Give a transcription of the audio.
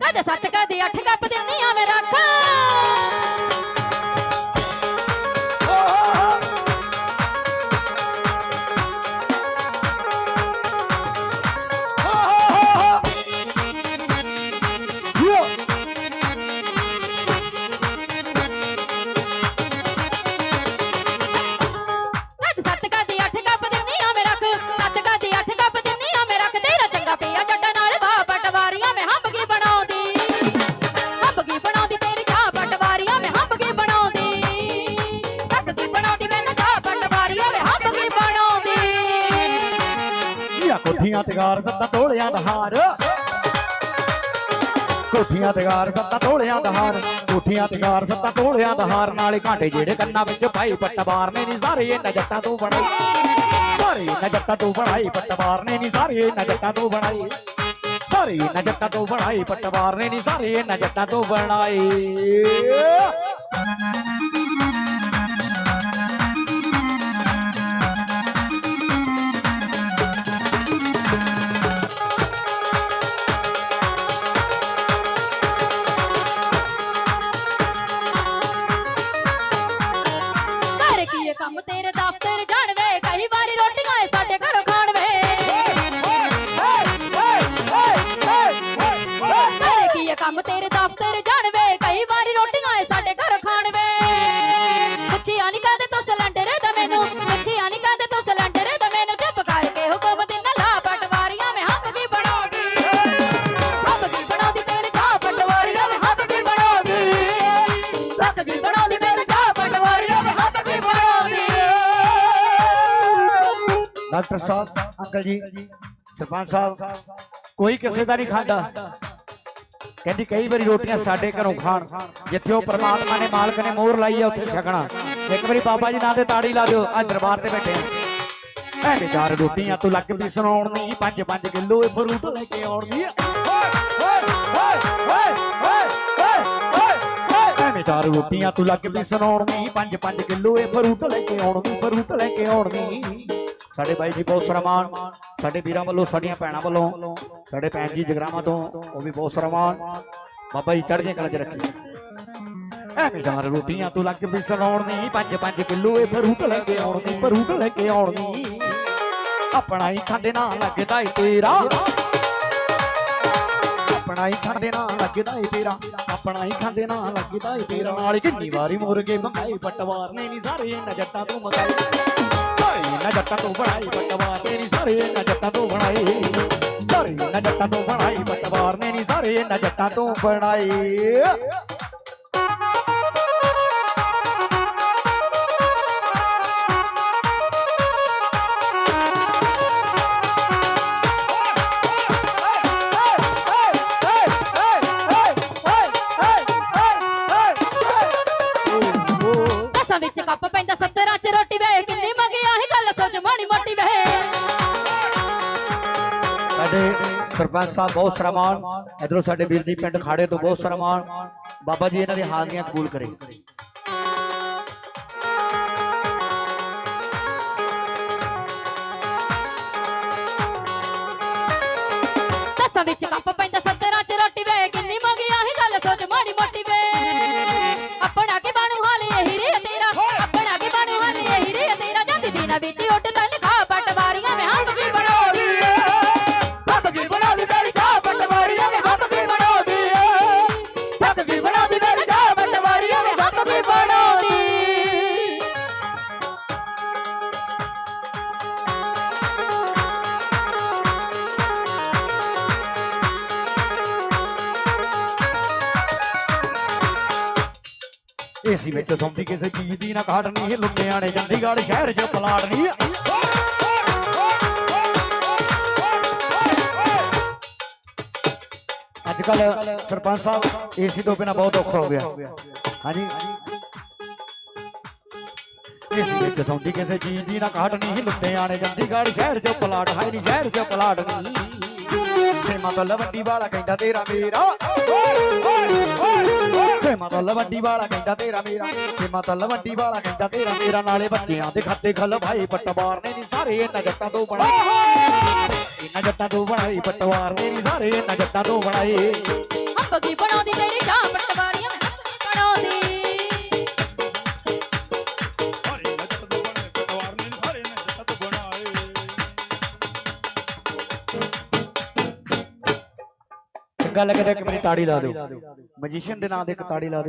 ਕਦੇ ਸੱਤ ਕਦੇ ਅੱਠ ਕੱਪ ਦਿੰਨੀ ਆ ਮੈਂ ਰੱਖ। ਕੋਠੀਆਂ ਤੇ ਗਾਰ ਸੱਤਾ ਤੋੜਿਆਂ ਦਾ ਹਾਰ। ਕੋਠੀਆਂ ਤੇ ਗਾਰ ਸੱਤਾ ਤੋੜਿਆਂ ਦਾ ਹਾਰ। ਕੋਠੀਆਂ ਤੇ ਗਾਰ ਸੱਤਾ ਤੋੜਿਆਂ ਦਾ ਹਾਰ। ਨਾਲੇ ਘਾਟੇ ਜਿਹੜੇ ਕੰਨਾਂ ਵਿੱਚ ਪਾਈ ਪੱਟਵਾਰ ਨੇ ਨਹੀਂ ਸਾਰੇ ਇਹਨਾਂ ਜੱਟਾਂ ਤੋਂ ਬਣਾਈ। ਸਾਰੇ ਇਹਨਾਂ ਜੱਟਾਂ ਤੋਂ ਬਣਾਈ ਪੱਟਵਾਰ ਨੇ ਨਹੀਂ ਸਾਰੇ ਇਹਨਾਂ ਜੱਟਾਂ ਤੋਂ ਬਣਾਈ। ਸਾਰੇ ਇਹਨਾਂ ਜੱਟਾਂ ਤੋਂ ਬਣਾਈ ਪੱਟਵਾਰ ਨੇ ਨਹੀਂ ਸਾਰੇ ਇਹਨਾਂ ਜੱਟਾਂ ਤੋਂ ਬਣਾਈ। ਹੱਥ ਦੀ ਬਣਾਉਂਦੀ ਮੇਰੇ ਚਾਹ ਪਟਵਾਰੀਆਂ ਮੈਂ ਹੱਥ ਦੀ ਬਣਾਉਂਦੀ ਡਾਕਟਰ ਸਾਹਿਬ ਅੰਕਲ ਜੀ ਸਰਪੰਚ ਸਾਹਿਬ ਕੋਈ ਕਿਸੇ ਦਾ ਨਹੀਂ ਖਾਂਦਾ। ਕਹਿੰਦੀ ਕਈ ਵਾਰੀ ਰੋਟੀਆਂ ਸਾਡੇ ਘਰੋਂ ਖਾਣ ਜਿੱਥੇ ਉਹ ਪ੍ਰਮਾਤਮਾ ਨੇ ਮਾਲਕ ਨੇ ਮੋਹਰ ਲਾਈ ਆ ਉੱਥੇ ਛਕਣਾ। ਇੱਕ ਵਾਰੀ ਬਾਬਾ ਜੀ ਨਾਂ ਤੇ ਤਾੜੀ ਲਾ ਦਿਓ ਆ ਦਰਬਾਰ ਤੇ ਬੈਠੇ ਆ। ਐਵੇਂ ਚਾਰ ਰੋਟੀਆਂ ਤੂੰ ਲੱਗ ਵੀ ਸੁਣਾਉਣ ਪੰਜ ਪੰਜ ਕਿਲੋ ਇਹ ਫਰੂਟ ਲੈ ਕੇ ਆਉਣੀ ਆ। ਐਵੇਂ ਚਾਰ ਰੋਟੀਆਂ ਤੂੰ ਲੱਗ ਵੀ ਸੁਣਾਉਣ ਨਹੀਂ ਪੰਜ ਪੰਜ ਕਿਲੋ ਇਹ ਫਰੂਟ ਲੈ ਕੇ ਆਉਣੀ ਫਰੂਟ ਲੈ ਕੇ ਆਉਣੀ ਸਾਡੇ ਬਾਈ ਜੀ ਬਹੁਤ ਸਨਮਾਨ, ਸਾਡੇ ਵੀਰਾਂ ਵੱਲੋਂ, ਸਾਡੀਆਂ ਭੈਣਾਂ ਵੱਲੋਂ, ਸਾਡੇ ਭੈਣ ਜੀ ਜਗਰਾਵਾਂ ਤੋਂ ਉਹ ਵੀ ਬਹੁਤ ਸਨਮਾਨ। ਬਾਬਾ ਜੀ ਚੜ੍ਹਦੀਆਂ ਕਲਾ ਚ ਰੱਖੀ। ਐਵੇਂ ਚਾਰ ਰੋਟੀਆਂ ਤੂੰ ਲੱਗ ਪਈ ਸੁਣਾਉਣ ਨਹੀਂ ਪੰਜ ਪੰਜ ਕਿਲੋ ਇਹ ਫਰੂਟ ਲੈ ਕੇ ਆਉਣੀ ਫਰੂਟ ਲੈ ਕੇ ਆਉਣੀ ਆਪਣਾ ਹੀ ਖਾਂਦੇ ਨਾ ਲੱਗਦਾ ਏ ਤੇਰਾ। ਆਪਣਾ ਹੀ ਖਾਂਦੇ ਨਾ, ਲੱਗਦਾ ਏ ਤੇਰਾ। ਆਪਣਾ ਹੀ ਖਾਂਦੇ ਨਾ, ਲੱਗਦਾ ਏ ਤੇਰਾ। ਨਾਲ ਕਿੰਨੀ ਵਾਰੀ ਮੁਰਗੇ ਮੰਗਾਏ, ਪਟਵਾਰ ਨੇ ਨਹੀਂ ਸਾਰੇ ਇਹਨਾਂ ਜੱਟਾਂ ਤੋਂ ਮੰਗਾਏ। ਸਾਰੇ ਇਹਨਾਂ ਜੱਟਾਂ ਤੋਂ ਬਣਾਈ ਪਟਵਾਰ ਨੇ ਨਹੀਂ ਸਾਰੇ ਇਹਨਾਂ ਜੱਟਾਂ ਤੋਂ ਬਣਾਏ। ਸਾਰੇ ਇਹਨਾਂ ਜੱਟਾਂ ਤੋਂ ਬਣਾਈ ਪਟਵਾਰ ਨੇ ਨਹੀਂ ਸਾਰੇ ਇਹਨਾਂ ਜੱਟਾਂ ਤੋਂ ਬਣਾਏ। ਵਿੱਚ ਕੱਪ ਪੈਂਦਾ 70 ਚ ਰੋਟੀ ਵੇ ਕਿੰਨੀ ਮੰਗਿਆ ਸੀ ਗੱਲ ਸੋਚ ਮਾੜੀ ਮੋਟੀ ਵੇ। ਸਾਡੇ ਸਰਪੰਚ ਸਾਹਿਬ ਬਹੁਤ ਸਨਮਾਨ ਇਧਰੋਂ ਸਾਡੇ ਵੀਰ ਜੀ ਪਿੰਡ ਖਾੜੇ ਤੋਂ ਬਹੁਤ ਸਨਮਾਨ ਬਾਬਾ ਜੀ ਇਹਨਾਂ ਦੀ ਹਾਜ਼ਰੀਆਂ ਕਬੂਲ ਕਰੇ। ਵਿੱਚ ਕੱਪ ਪੈਂਦਾ ਤੇਰਾ ਜਾਂਦੀ ਏਸੀ ਵਿੱਚ ਸੌਂਦੀ ਕਿਸੇ ਚੀਜ਼ ਦੀ ਨਾ ਕਾਟਣੀ ਲੁੱਟਿਆਣੇ ਚੰਡੀਗੜ੍ਹ ਸ਼ਹਿਰ 'ਚ ਪਲਾਟਣੀ ਅੱਜ ਕੱਲ ਸਰਪੰਚ ਸਾਹਿਬ, ਏਸੀ ਤੋਂ ਬਿਨਾ ਬਹੁਤ ਔਖਾ ਹੋ ਗਿਆ। ਹਾਂਜੀ। ਏਸੀ ਵਿੱਚ ਸੌਂਦੀ ਕਿਸੇ ਚੀਜ਼ ਦੀ ਨਾ ਕਾਟਣੀ ਲੁੱਟਿਆਣੇ ਚੰਡੀਗੜ੍ਹ ਸ਼ਹਿਰ 'ਚ ਪਲਾਟ ਹਾਈ ਨਹੀਂ ਸ਼ਹਿਰ 'ਚ ਪਲਾਟਣੀ ਸੇਮਾ ਤੋਂ ਲਵੰਡੀ ਵਾਲਾ ਕਹਿੰਦਾ ਤੇਰਾ ਮੇਰਾ। ਸੇਮਾ ਤੋਂ ਲਵੰਡੀ ਵਾਲਾ ਕਹਿੰਦਾ ਤੇਰਾ ਮੇਰਾ। ਸੇਮਾ ਤੋਂ ਲਵੰਡੀ ਵਾਲਾ ਕਹਿੰਦਾ ਤੇਰਾ ਮੇਰਾ। ਨਾਲੇ ਬੱਚਿਆਂ ਦੇ ਖਾਤੇ ਖਲ ਭਾਈ, ਪਟਵਾਰ ਨੇ ਨਹੀਂ ਸਾਰੇ ਇਹਨਾਂ ਜੱਟਾਂ ਤੋਂ ਬਣਾਏ। ਇਹਨਾਂ ਜੱਟਾਂ ਤੋਂ ਬਣਾਏ, ਪਟਵਾਰ ਨੇ ਨਹੀਂ ਸਾਰੇ ਇਹਨਾਂ ਜੱਟਾਂ ਤੋਂ ਬਣਾਏ। ਹੰਬ ਨੱਪ ਬਣਾਉਂਦੀ ਤੇਰੀ ਚਾਹ ਪਟਵਾਰੀਆਂ ਗੱਲ ਲੱਗਦਾ ਇੱਕ ਮੇਰੀ ਤਾੜੀ ਲਾ ਦਿਓ। ਮੈਜੀਸ਼ੀਅਨ ਦੇ ਨਾਂ ਦੇ ਇੱਕ ਤਾੜੀ ਲਾ ਦਿਓ।